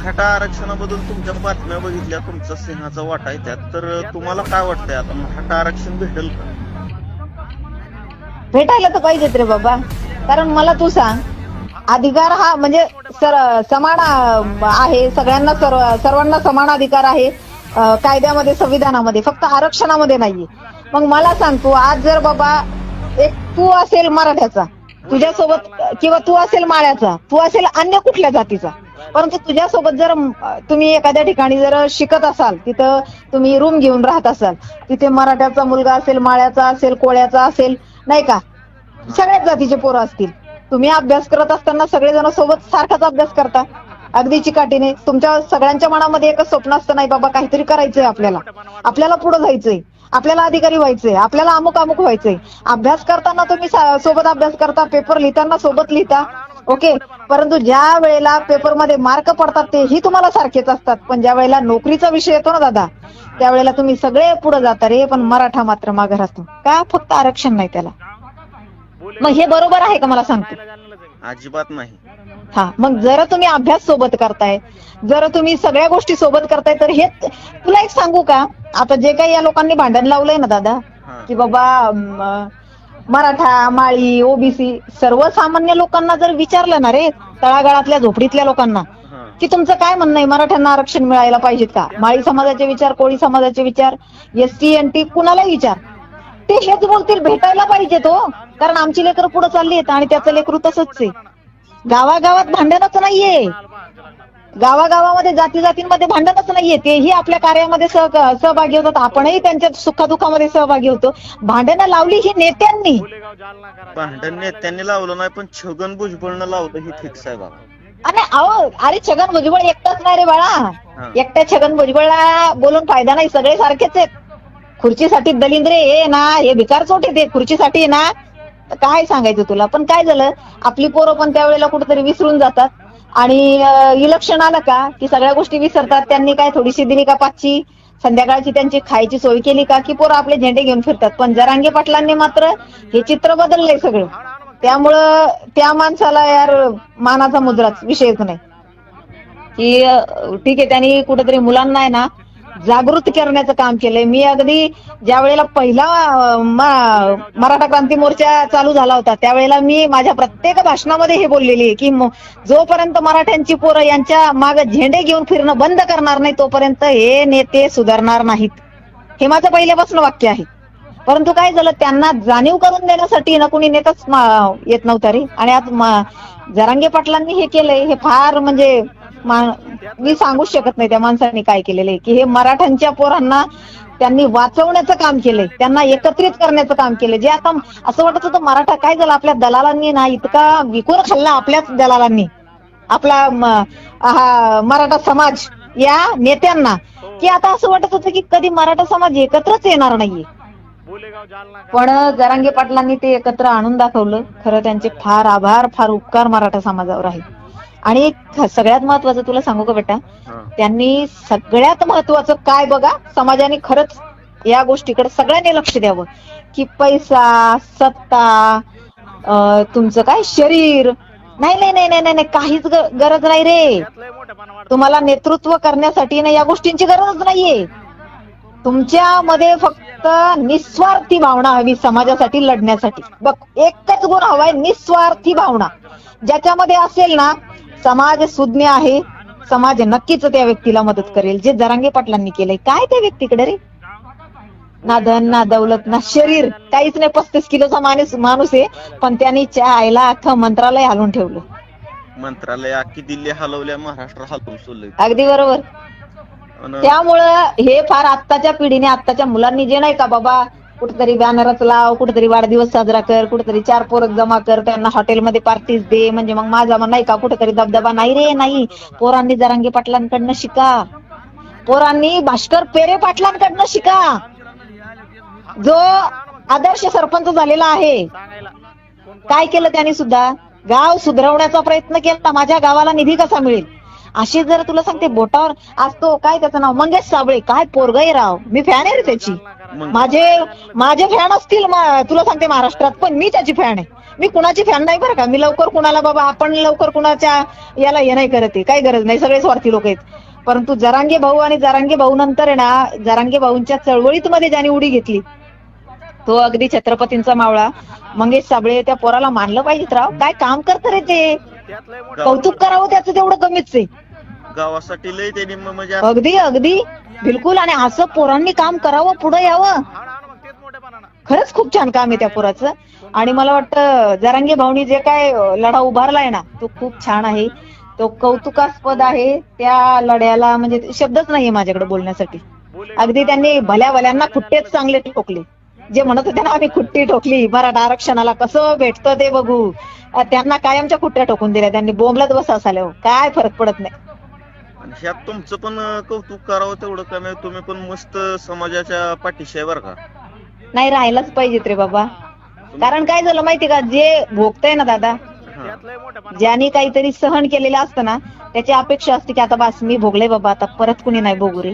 मराठा आरक्षणाबद्दल तुमच्या बातम्या बघितल्या तुमचा सिंहाचा वाटा आहे त्यात. तर तुम्हाला काय वाटतंय आता? मराठा आरक्षण भेटेल का? भेटायला तर पाहिजेत रे बाबा. कारण मला तू सांग अधिकार हा म्हणजे सर समान अं, आहे. सगळ्यांना सर्व सर्वांना समान अधिकार आहे अं, कायद्यामध्ये संविधानामध्ये. फक्त आरक्षणामध्ये नाहीये. मग मला सांग तू आज जर बाबा एक तू असेल मराठ्याचा तुझ्यासोबत किंवा तू असेल माळ्याचा तू असेल अन्य कुठल्या जातीचा परंतु तुझ्यासोबत जर तुम्ही एखाद्या ठिकाणी जर शिकत असाल तिथं तुम्ही रूम घेऊन राहत असाल तिथे मराठ्याचा मुलगा असेल माळ्याचा असेल कोळ्याचा असेल नाही का? सगळ्याच जातीचे पोरं असतील. तुम्ही अभ्यास करत असताना सगळेजण सोबत सारखाच अभ्यास करता. अगदी चिकाटीने. तुमच्या सगळ्यांच्या मनामध्ये एकच स्वप्न असतं नाही बाबा काहीतरी करायचंय आपल्याला. आपल्याला पुढे जायचंय. आपल्याला अधिकारी व्हायचंय. आपल्याला अमुक अमुक व्हायचंय. अभ्यास करताना तुम्ही सोबत अभ्यास करता पेपर लिहिताना सोबत लिहिता. ओके परंतु ज्या वेळेला पेपरमध्ये मार्क पडतात तेही तुम्हाला सारखेच असतात. पण ज्या वेळेला नोकरीचा विषय येतो ना दादा त्यावेळेला तुम्ही सगळे पुढे जाता रे पण मराठा मात्र मागे राहतो का फक्त आरक्षण नाही त्याला? मग हे बरोबर आहे का मला सांगतो? अजिबात नाही. हा मग जर तुम्ही अभ्यास सोबत करताय जर तुम्ही सगळ्या गोष्टी सोबत करताय तर हे तुला एक सांगू का? आता जे काही या लोकांनी भांडण लावलंय ना दादा हा. की बाबा मराठा माळी ओबीसी सर्वसामान्य लोकांना जर विचारलं ना रे तळागाळातल्या झोपडीतल्या लोकांना हा. की तुमचं काय म्हणणं आहे? मराठ्यांना आरक्षण मिळायला पाहिजेत का? माळी समाजाचे विचार कोळी समाजाचे विचार एस टी एन टी कुणालाही विचार. ते हेच बोलतील भेटायला पाहिजे तो कारण आमची लेकरं पुढे चालली आहेत आणि त्याचं लेकरू तसंच आहे. गावागावात भांडणच नाहीये. गावागावामध्ये जाती जातींमध्ये भांडणच नाहीये तेही आपल्या कार्यामध्ये सह- सहभागी होतात. आपणही त्यांच्या सुखादुखामध्ये सहभागी होतो. भांडणं लावली ही नेत्यांनी. भांडण नेत्यांनी लावलं नाही पण छगन भुजबळनं लावलं ही फिक्स आहे बाबा आणि अहो अरे छगन भुजबळ एकटाच नाही रे बाळा. एकट्या छगन भुजबळला बोलून फायदा नाही सगळे सारखेच आहेत. खुर्चीसाठी दलिंद्रे हे ना हे भिकार चोट ते खुर्चीसाठी ना. काय सांगायचं तुला? पण काय झालं? आपली पोरं पण त्यावेळेला कुठेतरी विसरून जातात. आणि इलेक्शन आलं का की सगळ्या गोष्टी विसरतात त्यांनी काय थोडीशी दिली का पाचची? संध्याकाळची त्यांची खायची सोय केली का की पोरं आपले झेंडे घेऊन फिरतात? पण जरांगे पाटलांनी मात्र हे चित्र बदललंय सगळं. त्यामुळं त्या माणसाला यार मानाचा मुद्राच विषयच नाही. की ठीक आहे त्यांनी कुठेतरी मुलांना आहे ना जागृत करण्याचं काम केलंय. मी अगदी ज्या वेळेला पहिला मराठा क्रांती मोर्चा चालू झाला होता त्यावेळेला मी माझ्या प्रत्येक भाषणामध्ये हे बोललेली आहे की जोपर्यंत मराठ्यांची पोरं यांच्या मागे झेंडे घेऊन फिरणं बंद करणार नाही तोपर्यंत हे नेते सुधारणार नाहीत. हे माझं पहिल्यापासून वाक्य आहे. परंतु काय झालं त्यांना जाणीव करून देण्यासाठी ना कुणी नेताच येत नव्हता रे. आणि आज जरांगे पाटलांनी हे केलंय हे फार म्हणजे मी सांगूच शकत नाही त्या माणसांनी काय केलेलं आहे. की हे मराठ्यांच्या पोरांना त्यांनी वाचवण्याचं काम केलंय. त्यांना एकत्रित करण्याचं काम केलंय. जे आता असं वाटत होतं मराठा काय झालं? आपल्या दलालांनी ना इतका विकून खाल्ला आपल्याच दलालांनी. आपला मराठा समाज या नेत्यांना. की आता असं वाटत होतं की कधी मराठा समाज एकत्रच येणार नाहीये. पण जरांगे पाटलांनी ते एकत्र आणून दाखवलं. खरं त्यांचे फार आभार फार उपकार मराठा समाजावर आहे आणि ख- सगळ्यात महत्वाचं तुला सांगू का बेटा. त्यांनी सगळ्यात महत्वाचं काय बघा? समाजाने खरंच या गोष्टीकडे सगळ्यांनी लक्ष द्यावं. की पैसा सत्ता तुमचं काय? शरीर. नाही नाही नाही नाही नाही काहीच गरज नाही रे. तुम्हाला नेतृत्व करण्यासाठी ना या गोष्टींची गरजच नाहीये. तुमच्यामध्ये फक्त निस्वार्थी भावना हवी समाजासाठी लढण्यासाठी. बघ एकच गुण हवाय निस्वार्थी भावना. ज्याच्यामध्ये असेल ना समाज सुज्ञ आहे. समाज नक्कीच त्या व्यक्तीला मदत करेल. जे जरांगे पाटलांनी केलंय. काय त्या व्यक्तीकडे रे? ना धन ना दौलत ना शरीर. काहीच नाही. पस्तीस किलोचा माणूस माणूस आहे. पण त्यांनी च्या आईला अख्खं मंत्रालय हालून ठेवलं. मंत्रालय अख्खी दिल्ली हलवल्या महाराष्ट्र हलवून सोडलंय. अगदी बरोबर. त्यामुळं हे फार आत्ताच्या पिढीने आत्ताच्या मुलांनी जे नाही का बाबा कुठेतरी बॅनरच लाव कुठेतरी वाढदिवस साजरा कर कुठेतरी चार पोरं जमा कर त्यांना हॉटेलमध्ये पार्टीज दे म्हणजे मग माझा मग नाही का कुठेतरी दबदबा नाही रे नाही. पोरांनी जरांगी पाटलांकडनं शिका. पोरांनी भास्कर पेरे पाटलांकडनं शिका. जो आदर्श सरपंच झालेला आहे. काय केलं त्यांनी सुद्धा? गाव सुधरवण्याचा प्रयत्न केला. माझ्या गावाला निधी कसा मिळेल? अशी जर तुला सांगते बोटावर आज तो काय त्याचं नाव? मंगेश साबळे. काय पोरगाई राव. मी फॅन आहे रे त्याची. माझे माझे फॅन असतील तुला सांगते महाराष्ट्रात पण मी त्याची फॅन आहे. मी कुणाची फॅन नाही बरं का? मी लवकर कुणाला बाबा आपण लवकर कुणाच्या याला हे नाही करत आहे. काही गरज नाही. सगळे स्वार्थी लोक आहेत. परंतु जरांगे भाऊ आणि जरांगे भाऊ नंतर आहे ना जरांगे भाऊंच्या चळवळीत मध्ये ज्याने उडी घेतली तो अगदी छत्रपतींचा मावळा. मंगेश साबळे त्या पोराला मानलं पाहिजेत राव. काय काम करत रे ते? कौतुक करावं त्याचं तेवढं कमीच आहे. गावासाठी लय त्यांनी म- म्हणजे असं अगदी अगदी. बिलकुल. आणि असं पोरांनी काम करावं पुढे यावं. खरंच खूप छान काम आहे त्या पोराचं. आणि मला वाटतं जरांगे भाऊनी जे काय अं, लढा उभारलाय ना तो खूप छान आहे. तो कौतुकास्पद आहे. त्या लढ्याला म्हणजे शब्दच नाहीये माझ्याकडे बोलण्यासाठी. अगदी त्यांनी भल्या भल्यांना खुट्टेच चांगले ठोकले. जे म्हणत होते ना आम्ही खुट्टी ठोकली मराठा आरक्षणाला कसं भेटतं ते बघू. अं, त्यांना कायमच्या खुट्ट्या ठोकून दिल्या. त्यांनी बोंबलत बसा असाल्या काय फरक पडत नाही. आणि ह्यात तुमचं पण कौतुक करावं तेवढं कमी. तुम्ही पण मस्त समाजाच्या पाठीशी आहे बरं का नाही राहायलाच पाहिजेत रे बाबा कारण काय झालं माहिती का जे भोगतय ना दादा. ज्यांनी काहीतरी सहन केलेलं असतं ना त्याची अपेक्षा असते की आता बस मी भोगले बाबा आता परत कुणी नाही भोगू रे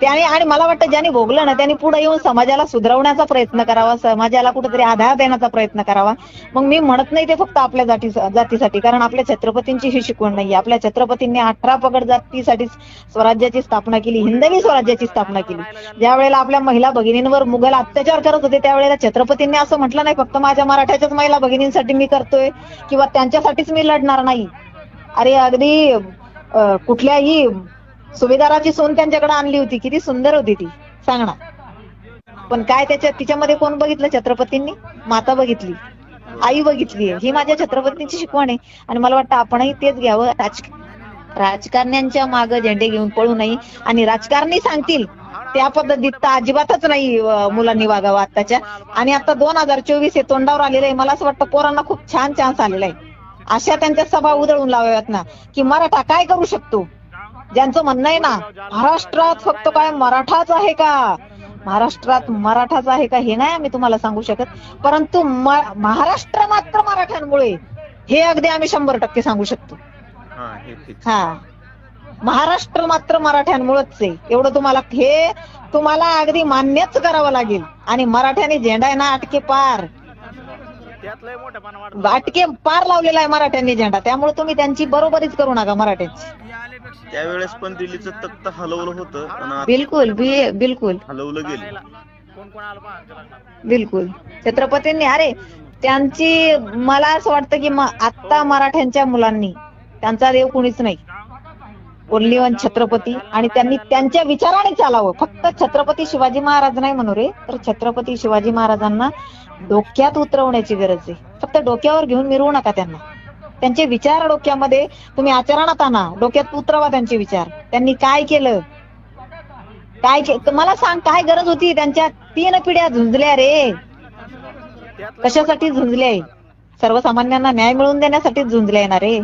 त्याने आणि मला वाटतं ज्याने भोगलं ना त्याने पुढे येऊन समाजाला सुधारवण्याचा प्रयत्न करावा समाजाला कुठेतरी आधार देण्याचा प्रयत्न करावा. मग मी म्हणत नाही ते फक्त आपल्या जाती जातीसाठी कारण आपल्या छत्रपतींची ही शिकवण नाहीये. आपल्या छत्रपतींनी अठरा पगड जातीसाठी स्वराज्याची स्थापना केली हिंदवी स्वराज्याची स्थापना केली. ज्या वेळेला आपल्या महिला भगिनींवर मुघल अत्याचार करत होते त्यावेळेला छत्रपतींनी असं म्हटलं नाही फक्त माझ्या मराठ्याच्याच महिला भगिनींसाठी मी करतोय किंवा त्यांच्यासाठीच मी लढणार नाही. अरे अगदी कुठल्याही सुभेदाराची सोन त्यांच्याकडे आणली होती. किती सुंदर होती ती. सांग ना. पण काय त्याच्या तिच्यामध्ये कोण बघितलं? छत्रपतींनी? माता बघितली. आई बघितली ही माझ्या छत्रपतींची शिकवण आहे. आणि मला वाटतं आपणही तेच घ्यावं. राज राजकारण्यांच्या माग झेंडे घेऊन पळू नये. आणि राजकारणी सांगतील. त्या पद्धतीत तर अजिबातच नाही मुलांनी वागावं आताच्या आणि आता दोन हजार चोवीस हे तोंडावर आलेलं आहे. मला असं वाटतं पोरांना खूप छान चान्स आलेला आहे. अशा त्यांच्या सभा उधळून लावाव्यात ना. की मराठा काय करू शकतो? ज्यांचं म्हणणं आहे ना महाराष्ट्रात फक्त काय मराठाच आहे का? महाराष्ट्रात मराठाच आहे का? हे नाही आम्ही तुम्हाला सांगू शकत. परंतु महाराष्ट्र मात्र मराठ्यांमुळे हे अगदी आम्ही शंभर टक्के सांगू शकतो. हा हे हा. महाराष्ट्र मात्र मराठ्यांमुळेच आहे. एवढं तुम्हाला हे तुम्हाला अगदी मान्यच करावं लागेल. आणि मराठ्याने झेंडा आहे ना अटके पार. अटके पार लावलेला आहे मराठ्यांनी झेंडा. त्यामुळे तुम्ही त्यांची बरोबरीच करू नका मराठ्यांची. त्यावेळेस पण दिल्लीचं तख्त हलवलं होतं आणि आता बिलकुल बि- बिलकुल. हलवलं गेलं. बिलकुल. छत्रपतींनी अरे त्यांची मला असं वाटतं की म- आत्ता मराठ्यांच्या मुलांनी त्यांचा देव कुणीच नाही. ओनली वन छत्रपती आणि त्यांनी त्यांच्या विचाराने चालावं. फक्त छत्रपती शिवाजी महाराज नाही म्हणू रे. तर छत्रपती शिवाजी महाराजांना डोक्यात उतरवण्याची गरज आहे. फक्त डोक्यावर घेऊन मिरवू नका त्यांना. त्यांचे विचार डोक्यामध्ये तुम्ही आचरणात आणा. डोक्यात उतरवा त्यांचे विचार. त्यांनी काय केलं? काय मला सांग काय गरज होती त्यांच्या तीन पिढ्या झुंजल्या रे? कशासाठी झुंजल्या आहे सर्वसामान्यांना न्याय मिळवून देण्यासाठी झुंजल्या येणार रे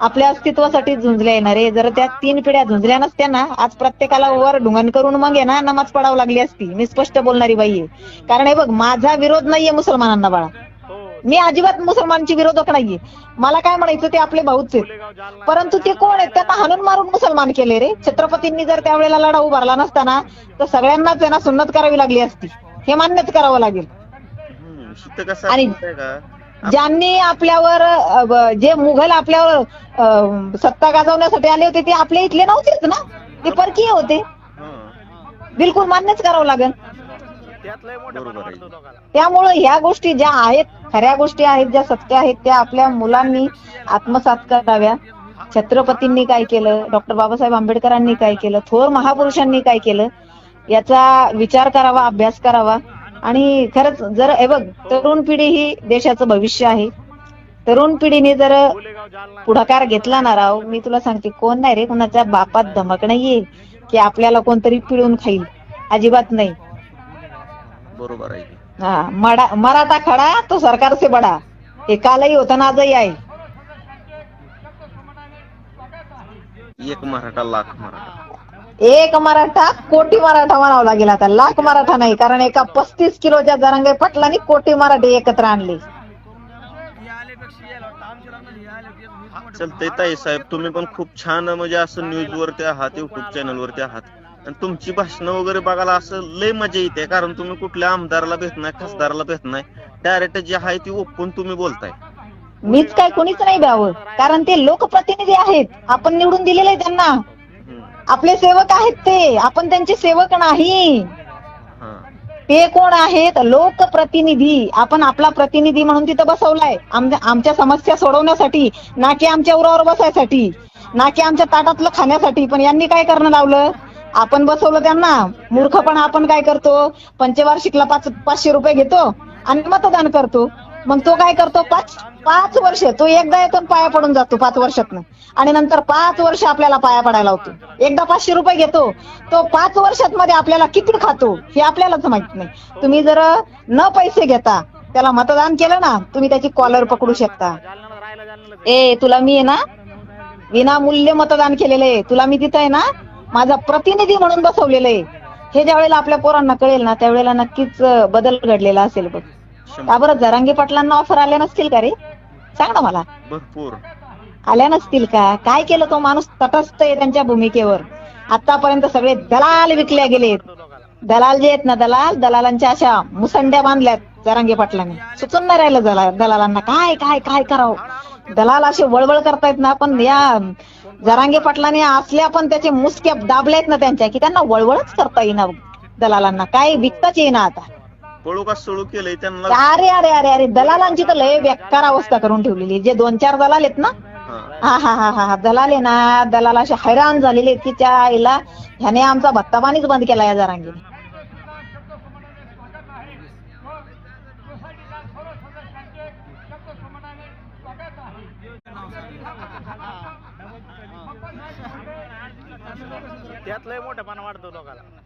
आपल्या अस्तित्वासाठी झुंजल्या येणार रे जर त्या तीन पिढ्या झुंजल्या नसत्या ना आज प्रत्येकाला वर ढुंगण करून मग आहे ना नमाज पडावं लागली असती. मी स्पष्ट बोलणारी बाई आहे. कारण हे बघ माझा विरोध नाहीये मुसलमानांना बाळा. मी अजिबात मुसलमानची विरोधक नाहीये. मला काय म्हणायचं ते आपले भाऊच आहेत. परंतु ते कोण आहेत? त्यांना हाणून मारून मुसलमान केले रे. छत्रपतींनी जर त्यावेळेला लढा उभारला नसताना तर सगळ्यांनाच आहे ना सुन्नत करावी लागली असती. हे मान्यच करावं लागेल. आणि- ज्यांनी आपल्यावर अ, जे मुघल आपल्यावर अ, सत्ता गाजवण्यासाठी आले होते ते आपले इथले नव्हतेच ना? ते परकीय होते. हा, बिलकुल मान्यच करावं लागेल. बरोबर आहे. त्यामुळं ह्या गोष्टी ज्या आहेत खऱ्या गोष्टी आहेत ज्या सत्य आहेत त्या आपल्या मुलांनी आत्मसात कराव्या. छत्रपतींनी काय केलं डॉक्टर बाबासाहेब आंबेडकरांनी काय केलं थोर महापुरुषांनी काय केलं याचा विचार करावा अभ्यास करावा. आणि खरंच जर हे बघ तरुण पिढी ही देशाचं भविष्य आहे. तरुण पिढीने जर पुढाकार घेतला ना राव मी तुला सांगते कोण नाही रे कोणाच्या बापात धमक नाहीये की आपल्याला कोणतरी पिळून खाईल. अजिबात नाही. बरोबर आहे हा मडा मराठा खडा तो सरकार से बडा. हे कालही होतं ना आजही आहे. एक मराठा लाख मराठा. एक मराठा कोटी मराठा म्हणावं लागेल आता. लाख मराठा नाही कारण एका पस्तीस किलोच्या जरंगे पटलानी कोटी मराठे एकत्र आणले. चलतंय ताई साहेब तुम्ही पण खूप छान म्हणजे असं न्यूज वरती आहात युट्यूब चॅनल वरती आहात. आणि तुमची भाषणं वगैरे बघायला असं लय मजा येते कारण तुम्ही कुठल्या आमदाराला भेट नाही खासदाराला भेट नाही. डायरेक्ट जे आहे ती ओपून तुम्ही बोलताय. मीच काय कोणीच नाही द्यावं कारण ते लोकप्रतिनिधी आहेत. आपण निवडून दिलेले त्यांना. आपले सेवक आहेत ते. आपण त्यांचे सेवक नाही. ते कोण आहेत? लोकप्रतिनिधी. आपण आपला प्रतिनिधी म्हणून तिथं बसवलाय. आमच्या आमच्या समस्या सोडवण्यासाठी ना की आमच्या उरावर बसायसाठी ना की आमच्या ताटातलं खाण्यासाठी. पण यांनी काय करणं लावलं? आपण बसवलं त्यांना. मूर्खपणा आपण काय करतो? पंचवार्षिकला पाच पाचशे रुपये घेतो आणि मतदान करतो. मग तो काय करतो? पाच पाच वर्ष तो एकदा येतो पाया पडून जातो पाच वर्षातनं. आणि नंतर पाच वर्ष आपल्याला पाया पडायला होतो एकदा पाचशे रुपये घेतो. तो पाच वर्षात मध्ये आपल्याला किती खातो हे आपल्यालाच माहीत नाही. तुम्ही जर न पैसे घेता त्याला मतदान केलं ना तुम्ही त्याची कॉलर पकडू शकता. ए तुला मी आहे ना विनामूल्य मतदान केलेलं आहे. तुला मी तिथं आहे ना माझा प्रतिनिधी म्हणून बसवलेलं आहे. हे ज्या वेळेला आपल्या पोरांना कळेल ना त्यावेळेला नक्कीच बदल घडलेला असेल बघ. का बरं जरांगे पाटलांना ऑफर आल्या नसतील का रे? सांग ना मला. भरपूर. आल्या नसतील का? काय केलं तो माणूस तटस्थ आहे त्यांच्या भूमिकेवर? आतापर्यंत सगळे दलाल विकले गेलेत. दलाल जे आहेत ना दलाल दलालांच्या अशा मुसंड्या बांधल्यात जरांगे पाटलांनी. सुचून नाही राहिलं दलाल दलालांना. काय काय काय करावं? दलाल असे वळवळ करतायत ना पण या जरांगे पाटलांनी असल्या पण त्याचे मुसक्या दाबल्यात ना त्यांच्या की त्यांना वळवळच करता येईना दलालांना. काय विकताच येईना आता. पळू का सळू केलंय त्यांना अरे अरे अरे अरे दलालांची तर लय बेकार अवस्था करून ठेवलेली. जे दोन चार दलाल आहेत ना हा. हा हा हा दलाल आहे ना दलाल असे हैराण झालेले आहेत की त्या आईला ह्याने आमचा भत्ता पाणीच बंद केला या जरांगीने त्यात लय मोठेपणा वाटतो लोकांना